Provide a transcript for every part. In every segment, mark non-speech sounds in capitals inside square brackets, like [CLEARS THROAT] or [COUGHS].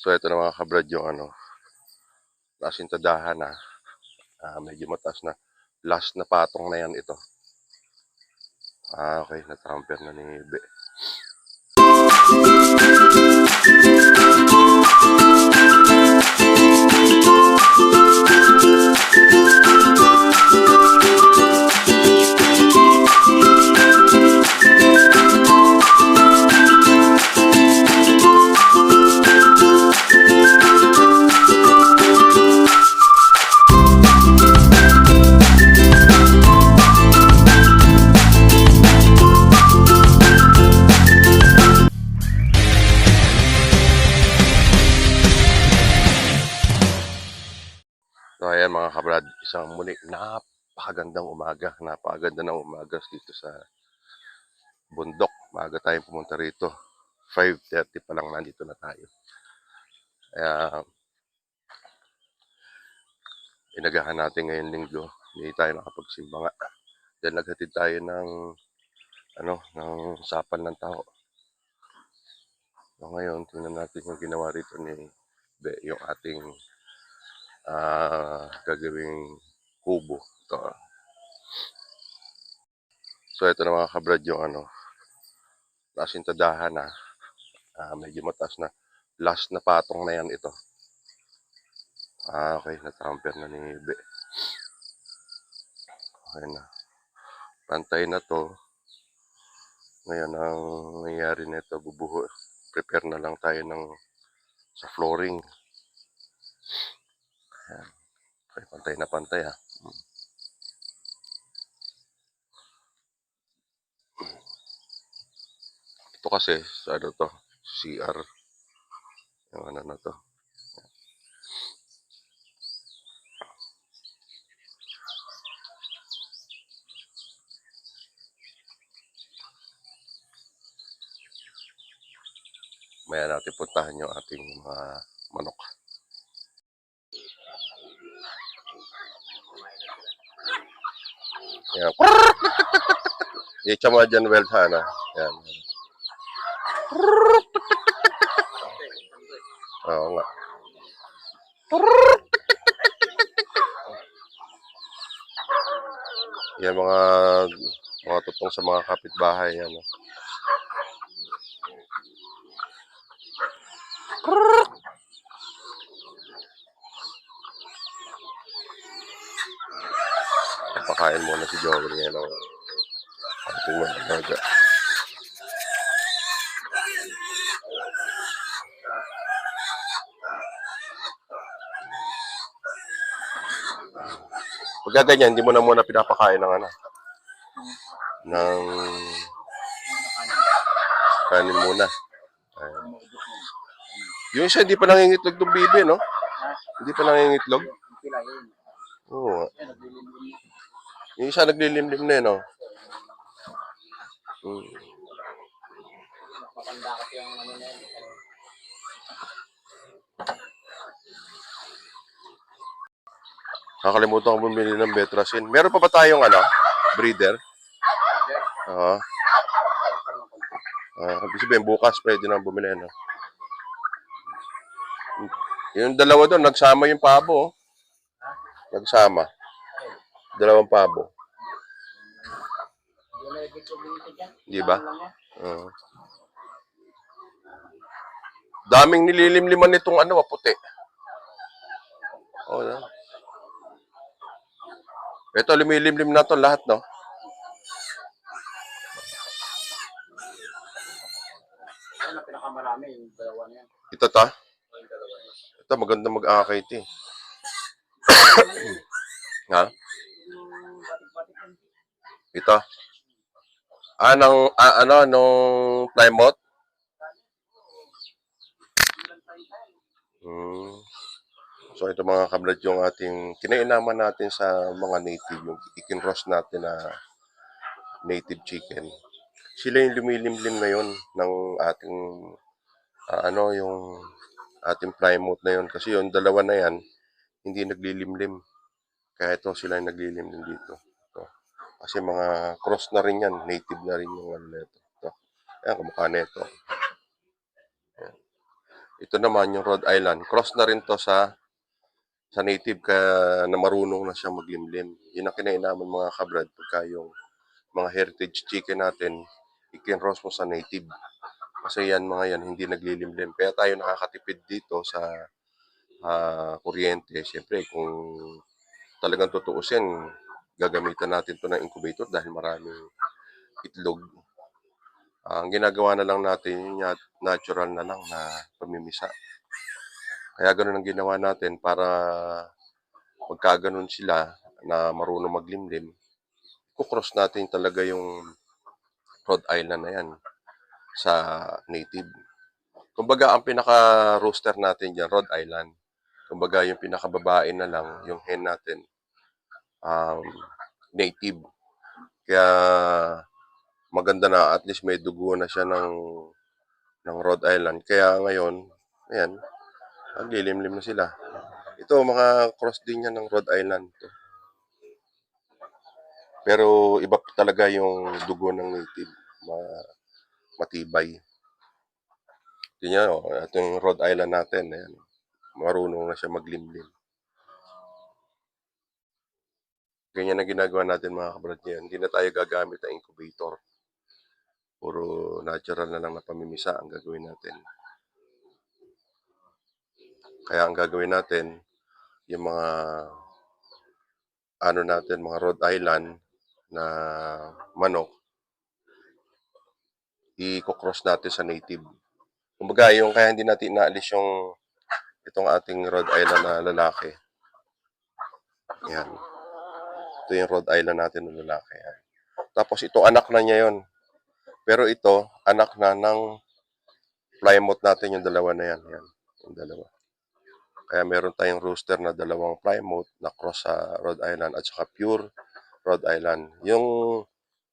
So ito na mga kabrad yung ano, nasintadahan na. Ah, medyo mataas na. Last na patong na yan ito. Ah, okay. Natamper na ni Be. Napakagandang umaga. Napakaganda ng umaga dito sa bundok. Maaga tayong pumunta rito. 5.30 pa lang nandito na tayo. Kaya inagahan natin ngayon linggo. Hindi tayo nakapagsimba nga. Dahil naghatid tayo ng ano, ng sapan ng tao. So ngayon, tingnan natin yung ginawa rito ni Be, yung ating ah gagawing kubo. Ito. So ito na mga kabrad yung ano, nasintadahan na. Ah, medyo mataas na. Last na patong na yan ito. Ah, okay. Natamper na ni Be. Okay na. Pantay na to. Ngayon, ang nangyayari nito, bubuho. Prepare na lang tayo ng sa flooring. Ayan. Okay, pantay na pantay ah. Mm. Ito kasi, sa ano to, CR. Yung ano na to. Maya natin puntahan yung ating mga manok. Yan. Icha mo dyan. Yan. Oo nga. Yan mga mga tutong sa mga kapitbahay yan. oh. Pakain muna si Joel ngayon ng ating mga Pagka ganyan, hindi mo na muna pinapakain ng ano. Ng kanin muna. Ayan. Yung isa, hindi pa nangingitlog ng bibi, no? Hindi pa nangingitlog. Oo. Yung isa naglilimlim na, eh, no? Hmm. Matanda yung ano. Nakalimutan ko bumili ng Betracin. Meron pa ba tayong ano? Breeder? Oo. Ah, ibig sabihin, bukas pwede na bumili, ano? Yung dalawa doon, nagsama yung pabo. oh. Nagsama. Dalawang pabo. Di ba? Oo. Daming nililimliman nitong ano, ah, puti. Oh, yan. Ito, lumilimlim na to lahat, no? Ang pinakamarami, yung dalawa na yan. Ito ta. Ito, maganda mag-akay ito eh. [COUGHS] ha? Ito. Ah, nang, ah, ano, nung Plymouth? Hmm. So, ito mga kablad yung ating, kinainaman natin sa mga native, yung ikinross natin na native chicken. Sila yung lumilimlim na yun ng ating, ah, ano, yung ating Plymouth na yun. Kasi yung dalawa na yan, hindi naglilimlim. Kaya ito sila yung naglilimlim dito. Ito. Kasi mga cross na rin yan, native na rin yung ano na ito. ito. Ayan, kumukha na ito. Ayan. Ito naman yung Rhode Island. Cross na rin to sa sa native kaya na marunong na siya maglimlim. Yun ang kinainaman mga kabrad pagka yung mga heritage chicken natin, ikinross mo sa native. Kasi yan mga yan, hindi naglilimlim. Kaya tayo nakakatipid dito sa ah, kuryente. Siyempre, kung talagang tutuusin, gagamitan natin to ng incubator dahil maraming itlog. Ah, ang ginagawa na lang natin, natural na lang na pamimisa. Kaya ganun ang ginawa natin para magkaganon sila na marunong maglimlim. Kukross natin talaga yung Rhode Island na yan sa native. Kumbaga, ang pinaka-rooster natin dyan, Rhode Island. Kumbaga, yung pinaka-babae na lang, yung hen natin, um, native. Kaya, maganda na, at least may dugo na siya ng, ng Rhode Island. Kaya ngayon, ayan, naglilimlim na sila. Ito, mga cross din yan ng Rhode Island. To. Pero iba talaga yung dugo ng native. Ma matibay. Tingnan nyo, ito yung Rhode Island natin. Ayan. Marunong na siya maglimlim. Ganyan ang ginagawa natin mga kabrad ngayon. Hindi na tayo gagamit ng incubator. Puro natural na lang na pamimisa ang gagawin natin. Kaya ang gagawin natin, yung mga ano natin, mga Rhode Island na manok, i-cross natin sa native. Kumbaga, yung kaya hindi natin inaalis yung itong ating Rhode Island na lalaki. Yan. Ito yung Rhode Island natin na lalaki. Yan. Tapos ito, anak na niya yon. Pero ito, anak na ng Plymouth natin yung dalawa na yan. Yan. Yung dalawa. Kaya meron tayong rooster na dalawang Plymouth na cross sa Rhode Island at saka pure Rhode Island. Yung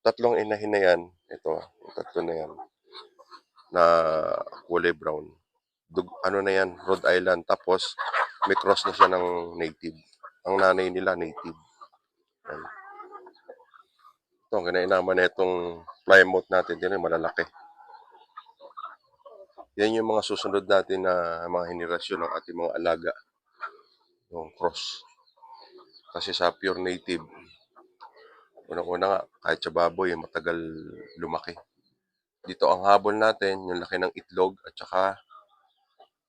tatlong inahin na yan, ito, tatlo na yan, na kulay brown. Dug, ano na yan, Rhode Island. Tapos, may cross na siya ng native. Ang nanay nila, native. Yan. Ito, kinainaman na itong Plymouth natin, din malalaki. Yan yung mga susunod natin na mga henerasyon ng ating mga alaga. Yung cross. Kasi sa pure native, unang-una nga, kahit sa baboy, matagal lumaki. Dito ang habol natin, yung laki ng itlog at saka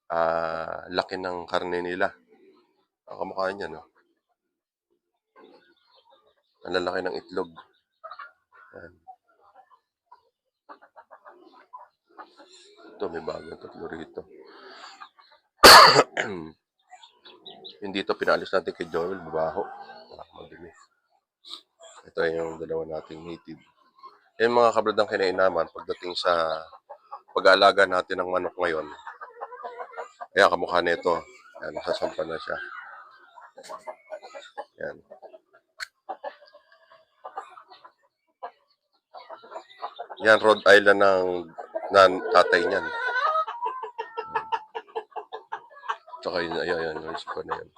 ah, laki ng karne nila. Ang kamukha niya, no? Ang lalaki ng itlog. Yan. Ito, may bagong tatlo rito. [CLEARS THROAT] Hindi ito pinalis natin kay Joel, babaho. Ah, madumi. Ito yung dalawa nating native. Yan mga kabradang kinainaman pagdating sa pag-aalaga natin ng manok ngayon. Ayan, kamukha nito. Ayan, nasasampa na siya. Ayan. Yan, Rhode Island ng nan tatay niyan. Tsaka yun, ayan, ayan, pa na yan.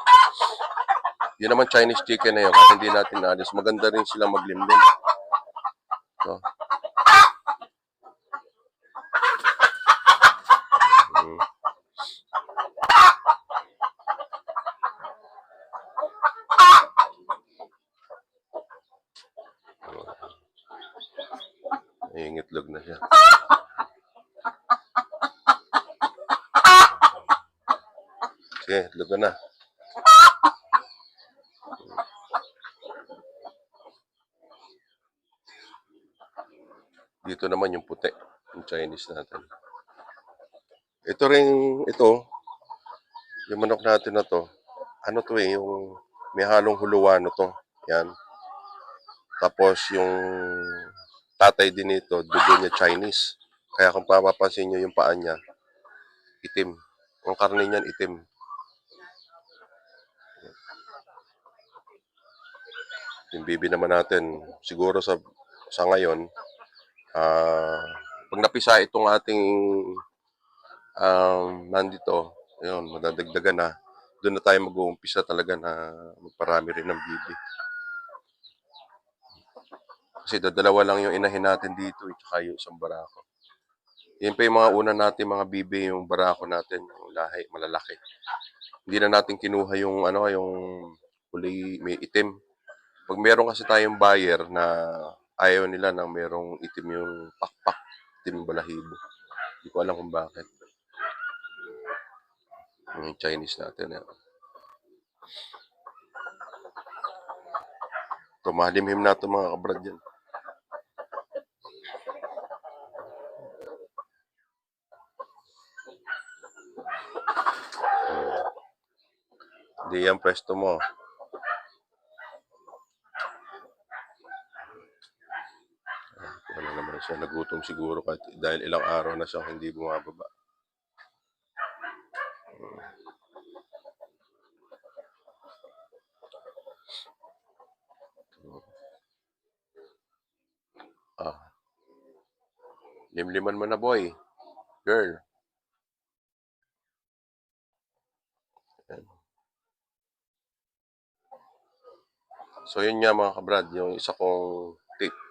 Yun naman Chinese chicken na yun, hindi natin naalis. Maganda rin sila maglimlim. So. Mm. Nangingitlog na siya. Sige, itlog ka na. Dito naman yung puti, yung Chinese natin. Ito rin, ito, yung manok natin na to, ano to eh, yung may halong huluwano to. Yan. Tapos yung tatay din nito, dugo niya Chinese. Kaya kung papapansin nyo yung paa niya, itim. Ang karne niyan itim. Yung bibi naman natin, siguro sa sa ngayon, ah pag napisa itong ating um, nandito, yun, madadagdagan na, doon na tayo mag-uumpisa talaga na magparami rin ng bibi. Kasi dadalawa lang yung inahin natin dito, at saka yung isang barako. Yan pa yung mga una natin, mga bibi, yung barako natin, yung lahi, malalaki. Hindi na natin kinuha yung, ano, yung kulay may itim. Pag meron kasi tayong buyer na ayaw nila na merong itim yung pakpak, itim yung balahibo. Hindi ko alam kung bakit. Yung Chinese natin. Yan. Tumalimhim na ito mga kabrad yan. Hindi yan pwesto mo. Ano naman siya, nagutom siguro kahit dahil ilang araw na siya hindi bumababa. Ah. Limliman mo na boy. Girl. So yun nga mga kabrad, yung isa kong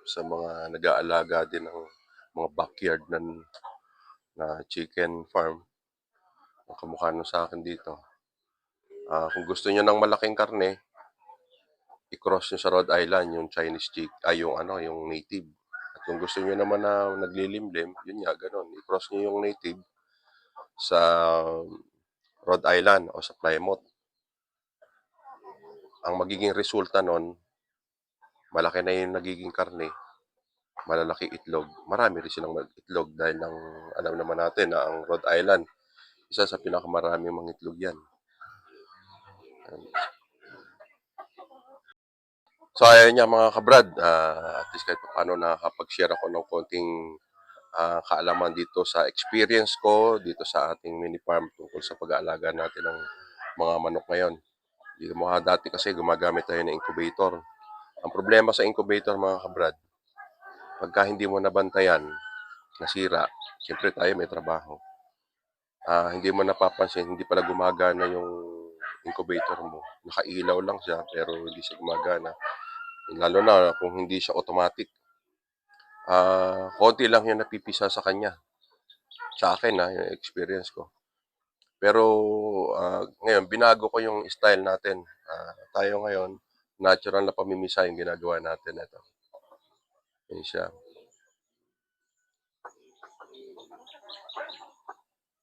sa mga nag-aalaga din ng mga backyard na, na chicken farm. Ang kamukha nung sa akin dito. Ah, kung gusto niyo ng malaking karne, i-cross nyo sa Rhode Island yung Chinese chick, ay yung ano, yung native. At kung gusto niyo naman na naglilimlim, yun nga, ganun. I-cross nyo yung native sa Rhode Island o sa Plymouth. Ang magiging resulta nun, malaki na yung nagiging karne, malalaki itlog. Marami rin silang itlog dahil ng, alam naman natin na ang Rhode Island, isa sa pinakamaraming mga itlog yan. So ayun nga mga kabrad, ah, at least kahit paano nakakapag-share ako ng konting ah, kaalaman dito sa experience ko dito sa ating mini farm tungkol sa pag-aalaga natin ng mga manok ngayon. Hindi mo dati kasi gumagamit tayo ng incubator. Ang problema sa incubator mga kabrad, pagka hindi mo nabantayan, nasira, siyempre tayo may trabaho. Ah, hindi mo napapansin, hindi pala gumagana yung incubator mo. Nakailaw lang siya pero hindi siya gumagana. Lalo na kung hindi siya automatic. Ah, konti lang yung napipisa sa kanya. Sa akin na yung experience ko. Pero ah, ngayon binago ko yung style natin. Ah, tayo ngayon natural na pamimisa yung ginagawa natin ito. Yan siya.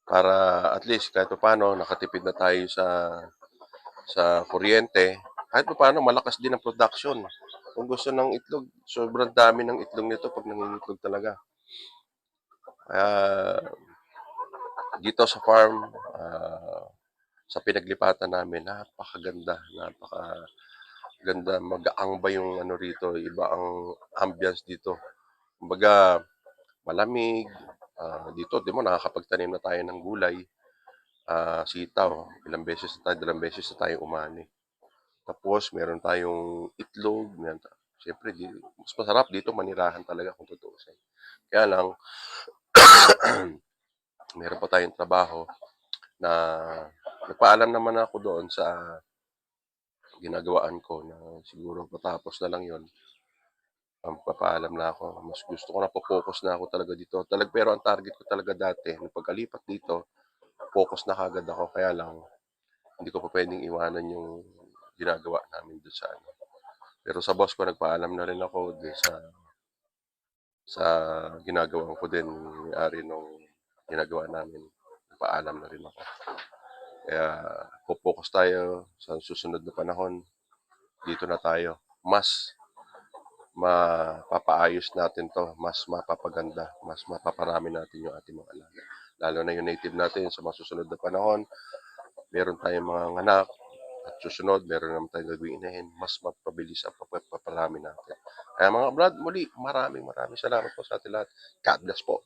Para at least kahit paano nakatipid na tayo sa sa kuryente, kahit paano malakas din ang production. Kung gusto ng itlog, sobrang dami ng itlog nito pag nangingitlog talaga. Kaya dito sa farm, ah, sa pinaglipatan namin, napakaganda, napakaganda. Magaang ba yung ano rito, iba ang ambience dito. Kumbaga, malamig. ah, dito, di mo, nakakapagtanim na tayo ng gulay. Ah, sitaw, ilang beses na tayo, dalawang beses na tayo umani. Tapos, meron tayong itlog. Meron ta- Siyempre, di, mas masarap dito manirahan talaga kung tutuusin. Kaya lang, [COUGHS] meron pa tayong trabaho na nagpaalam naman ako doon sa ginagawaan ko na siguro patapos na lang yon ang papaalam na ako. Mas gusto ko na po-focus na ako talaga dito. Talag, pero ang target ko talaga dati, nung pagkalipat dito, focus na kagad ako. Kaya lang, hindi ko pa pwedeng iwanan yung ginagawa namin doon sa ano. Pero sa boss ko, nagpaalam na rin ako din sa sa ginagawa ko din, may-ari nung ginagawa namin. Nagpaalam na rin ako. Kaya, focus tayo sa susunod na panahon. Dito na tayo. Mas mapapaayos natin to, mas mapapaganda, mas mapaparami natin yung ating mga alaga. Lalo na yung native natin sa mga susunod na panahon, meron tayong mga anak, at susunod, meron naman tayong gagawin inahin, mas mapabilis ang paparami natin. Kaya mga brad, muli, maraming maraming salamat po sa ating lahat. God bless po.